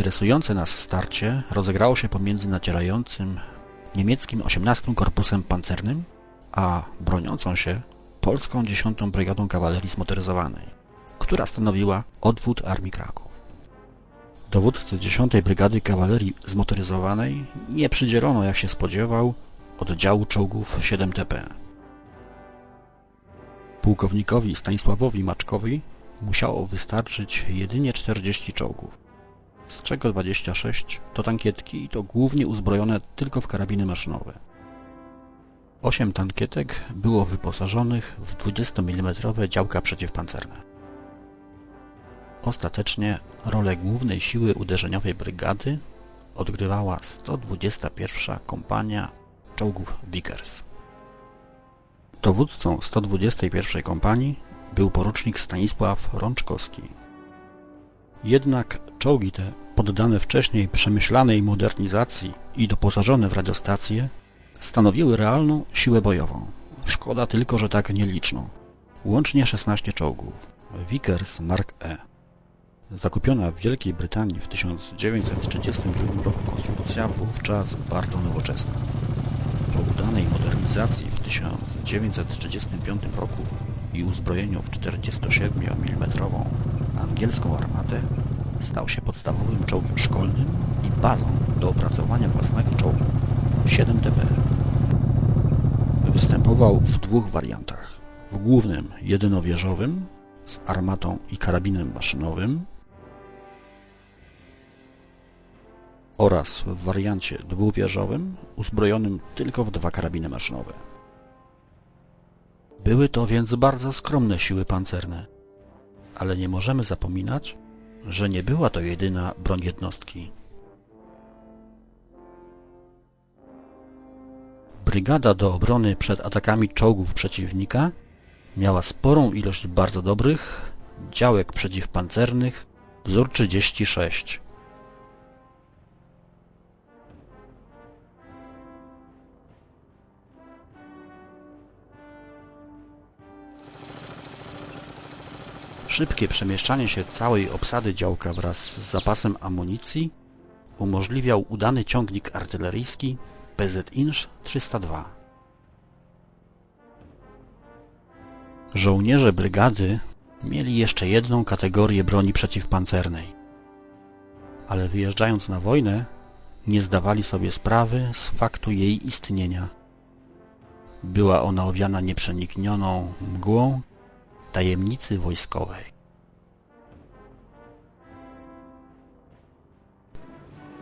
Interesujące nas starcie rozegrało się pomiędzy nacierającym niemieckim 18 Korpusem Pancernym, a broniącą się polską 10 Brygadą Kawalerii Zmotoryzowanej, która stanowiła odwód Armii Kraków. Dowódcy 10 Brygady Kawalerii Zmotoryzowanej nie przydzielono, jak się spodziewał, oddziału czołgów 7TP. Pułkownikowi Stanisławowi Maczkowi musiało wystarczyć jedynie 40 czołgów, z czego 26 to tankietki i to głównie uzbrojone tylko w karabiny maszynowe. Osiem tankietek było wyposażonych w 20 mm działka przeciwpancerne. Ostatecznie rolę głównej siły uderzeniowej brygady odgrywała 121 kompania czołgów Vickers. Dowódcą 121 kompanii był porucznik Stanisław Rączkowski. Jednak czołgi te, poddane wcześniej przemyślanej modernizacji i doposażone w radiostacje, stanowiły realną siłę bojową. Szkoda tylko, że tak nieliczną. Łącznie 16 czołgów. Vickers Mark E. Zakupiona w Wielkiej Brytanii w 1932 roku konstrukcja wówczas bardzo nowoczesna. Po udanej modernizacji w 1935 roku i uzbrojeniu w 47 mm angielską armatę stał się podstawowym czołgiem szkolnym i bazą do opracowania własnego czołgu 7TP. Występował w dwóch wariantach. W głównym jedynowieżowym z armatą i karabinem maszynowym oraz w wariancie dwuwieżowym uzbrojonym tylko w dwa karabiny maszynowe. Były to więc bardzo skromne siły pancerne, ale nie możemy zapominać, że nie była to jedyna broń jednostki. Brygada do obrony przed atakami czołgów przeciwnika miała sporą ilość bardzo dobrych działek przeciwpancernych wzór 36 Szybkie przemieszczanie się całej obsady działka wraz z zapasem amunicji umożliwiał udany ciągnik artyleryjski PZ-INSZ 302. Żołnierze brygady mieli jeszcze jedną kategorię broni przeciwpancernej, ale wyjeżdżając na wojnę nie zdawali sobie sprawy z faktu jej istnienia. Była ona owiana nieprzeniknioną mgłą tajemnicy wojskowej.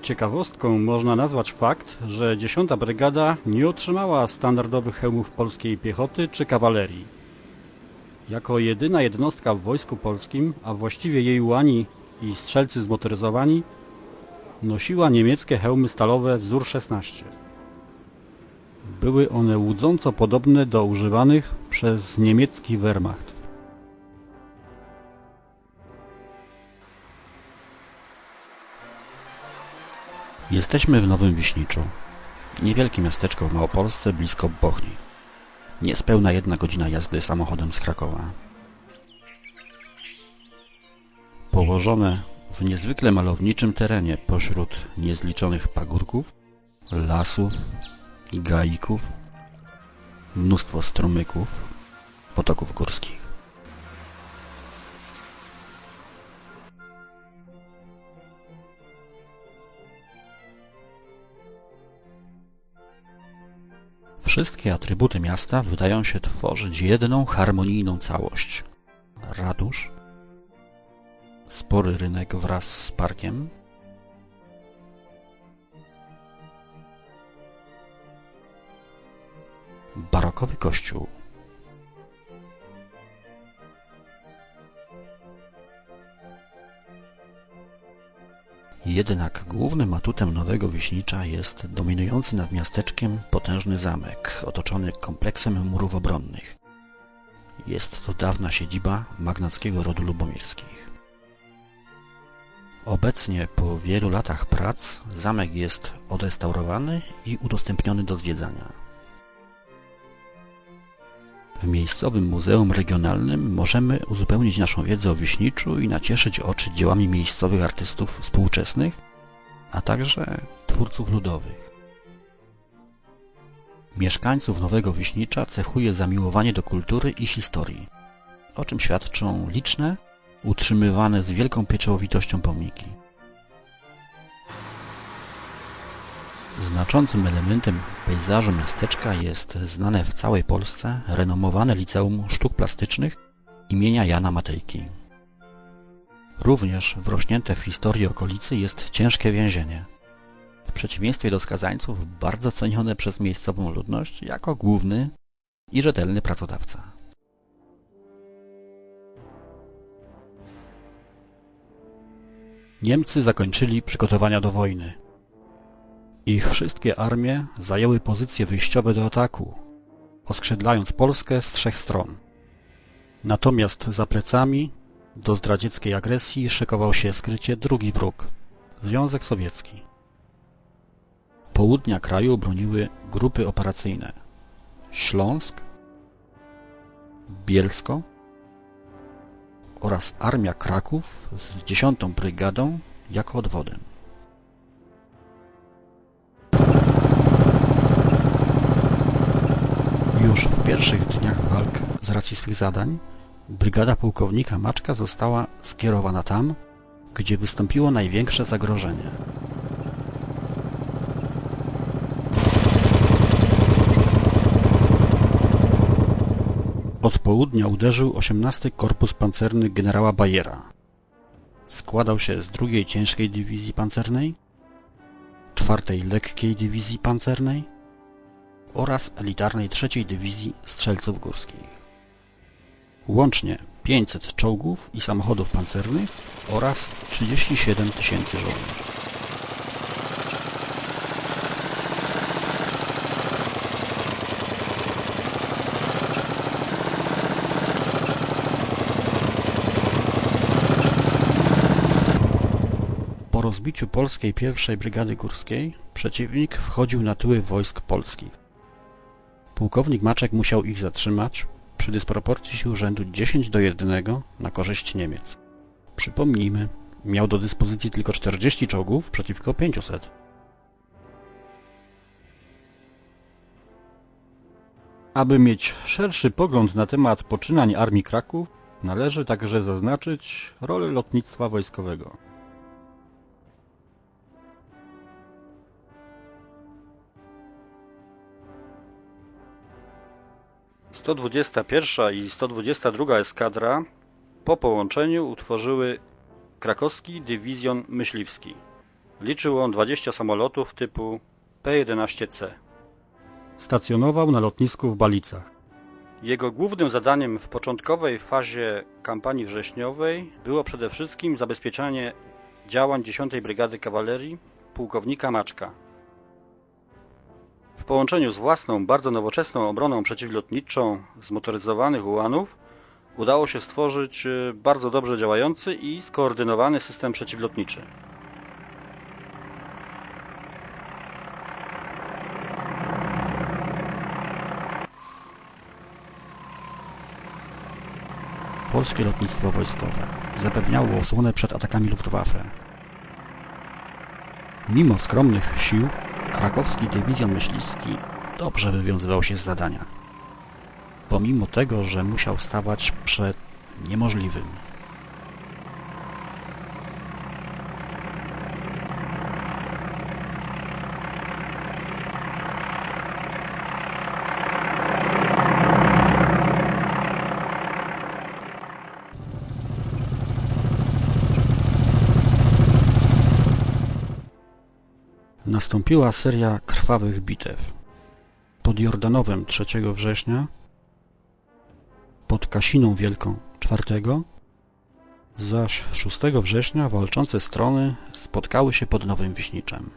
Ciekawostką można nazwać fakt, że 10 Brygada nie otrzymała standardowych hełmów polskiej piechoty czy kawalerii. Jako jedyna jednostka w Wojsku Polskim, a właściwie jej łani i strzelcy zmotoryzowani, nosiła niemieckie hełmy stalowe wzór 16. Były one łudząco podobne do używanych przez niemiecki Wehrmacht. Jesteśmy w Nowym Wiśniczu. Niewielkie miasteczko w Małopolsce blisko Bochni. Niespełna jedna godzina jazdy samochodem z Krakowa. Położone w niezwykle malowniczym terenie pośród niezliczonych pagórków, lasów, gaików, mnóstwo strumyków, potoków górskich. Wszystkie atrybuty miasta wydają się tworzyć jedną harmonijną całość. Ratusz, spory rynek wraz z parkiem, barokowy kościół, Jednak głównym atutem Nowego Wiśnicza jest dominujący nad miasteczkiem potężny zamek, otoczony kompleksem murów obronnych. Jest to dawna siedziba magnackiego rodu lubomirskich. Obecnie po wielu latach prac zamek jest odrestaurowany i udostępniony do zwiedzania. W miejscowym Muzeum Regionalnym możemy uzupełnić naszą wiedzę o Wiśniczu i nacieszyć oczy dziełami miejscowych artystów współczesnych, a także twórców ludowych. Mieszkańców Nowego Wiśnicza cechuje zamiłowanie do kultury i historii, o czym świadczą liczne, utrzymywane z wielką pieczołowitością pomniki. Znaczącym elementem pejzażu miasteczka jest znane w całej Polsce renomowane Liceum Sztuk Plastycznych imienia Jana Matejki. Również wrośnięte w historię okolicy jest ciężkie więzienie. W przeciwieństwie do skazańców bardzo cenione przez miejscową ludność jako główny i rzetelny pracodawca. Niemcy zakończyli przygotowania do wojny. Ich wszystkie armie zajęły pozycje wyjściowe do ataku, oskrzydlając Polskę z trzech stron. Natomiast za plecami do zdradzieckiej agresji szykował się skrycie drugi wróg – Związek Sowiecki. Południa kraju broniły grupy operacyjne Śląsk, Bielsko oraz Armia Kraków z 10 Brygadą jako odwodem. Pierwszych dniach walk z racji swych zadań brygada pułkownika Maczka została skierowana tam, gdzie wystąpiło największe zagrożenie. Od południa uderzył 18 Korpus Pancerny generała Bayera. Składał się z drugiej ciężkiej dywizji pancernej, czwartej lekkiej dywizji pancernej oraz elitarnej trzeciej dywizji strzelców górskich. Łącznie 500 czołgów i samochodów pancernych oraz 37 tysięcy żołnierzy. Po rozbiciu polskiej pierwszej brygady górskiej przeciwnik wchodził na tyły wojsk polskich. Pułkownik Maczek musiał ich zatrzymać przy dysproporcji sił rzędu 10 do 1 na korzyść Niemiec. Przypomnijmy, miał do dyspozycji tylko 40 czołgów przeciwko 500. Aby mieć szerszy pogląd na temat poczynań Armii Kraków, należy także zaznaczyć rolę lotnictwa wojskowego. 121 i 122 eskadra po połączeniu utworzyły krakowski dywizjon myśliwski. Liczył on 20 samolotów typu P-11C. Stacjonował na lotnisku w Balicach. Jego głównym zadaniem w początkowej fazie kampanii wrześniowej było przede wszystkim zabezpieczanie działań 10 Brygady Kawalerii pułkownika Maczka połączeniu z własną, bardzo nowoczesną obroną przeciwlotniczą zmotoryzowanych ułanów udało się stworzyć e, bardzo dobrze działający i skoordynowany system przeciwlotniczy. Polskie lotnictwo wojskowe zapewniało osłonę przed atakami Luftwaffe. Mimo skromnych sił Krakowski dywizjon myśliwski dobrze wywiązywał się z zadania. Pomimo tego, że musiał stawać przed niemożliwym. Nastąpiła seria krwawych bitew. Pod Jordanowem 3 września, pod Kasiną Wielką 4, zaś 6 września walczące strony spotkały się pod Nowym Wiśniczem.